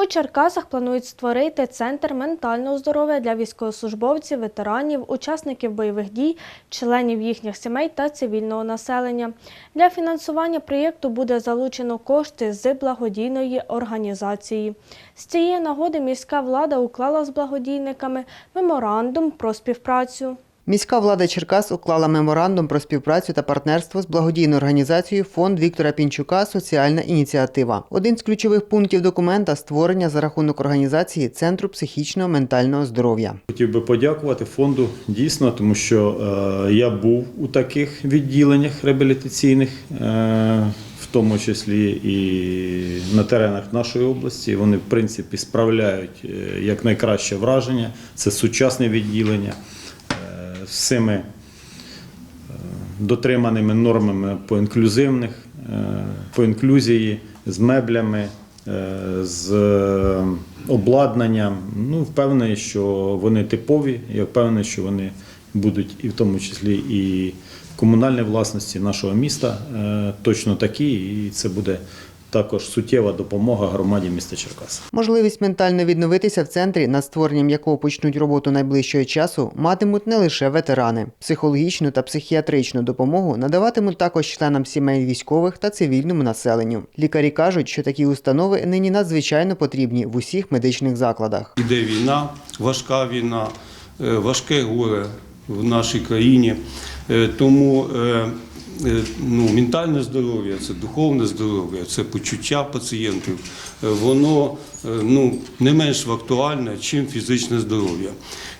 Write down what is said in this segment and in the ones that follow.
У Черкасах планують створити центр ментального здоров'я для військовослужбовців, ветеранів, учасників бойових дій, членів їхніх сімей та цивільного населення. Для фінансування проєкту буде залучено кошти з благодійної організації. З цієї нагоди міська влада уклала з благодійниками меморандум про співпрацю. Міська влада Черкас уклала меморандум про співпрацю та партнерство з благодійною організацією Фонд Віктора Пінчука Соціальна ініціатива. Один з ключових пунктів документа створення за рахунок організації Центру психічного ментального здоров'я. Хотів би подякувати фонду дійсно, тому що е, я був у таких відділеннях реабілітаційних, е, в тому числі і на теренах нашої області. Вони, в принципі, справляють е, якнайкраще враження. Це сучасне відділення всіми е, дотриманими нормами по інклюзивних, е, по інклюзії, з меблями, е, з обладнанням. Ну, впевнений, що вони типові. Я впевнений, що вони будуть і в тому числі і комунальної власності нашого міста точно такі, і це буде також суттєва допомога громаді міста Черкаса. Можливість ментально відновитися в центрі, над створенням якого почнуть роботу найближчого часу, матимуть не лише ветерани. Психологічну та психіатричну допомогу надаватимуть також членам сімей військових та цивільному населенню. Лікарі кажуть, що такі установи нині надзвичайно потрібні в усіх медичних закладах. Іде війна, важка війна, е, важке горе в нашій країні. Е, Тому е, ну, ментальне здоров'я, це духовне здоров'я, це почуття пацієнтів, е, воно е, ну, не менш актуальне, ніж фізичне здоров'я.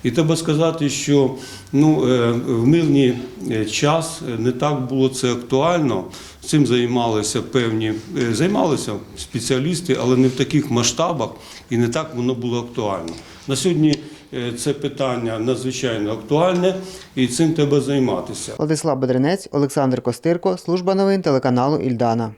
І треба сказати, що ну, е, в мирний е, час не так було це актуально. Цим займалися певні е, займалися спеціалісти, але не в таких масштабах і не так воно було актуально. На сьогодні е, це питання надзвичайно актуальне і цим треба займатися. Владислав Бедренець, Олександр Костирко, служба новин телеканалу Ільдана.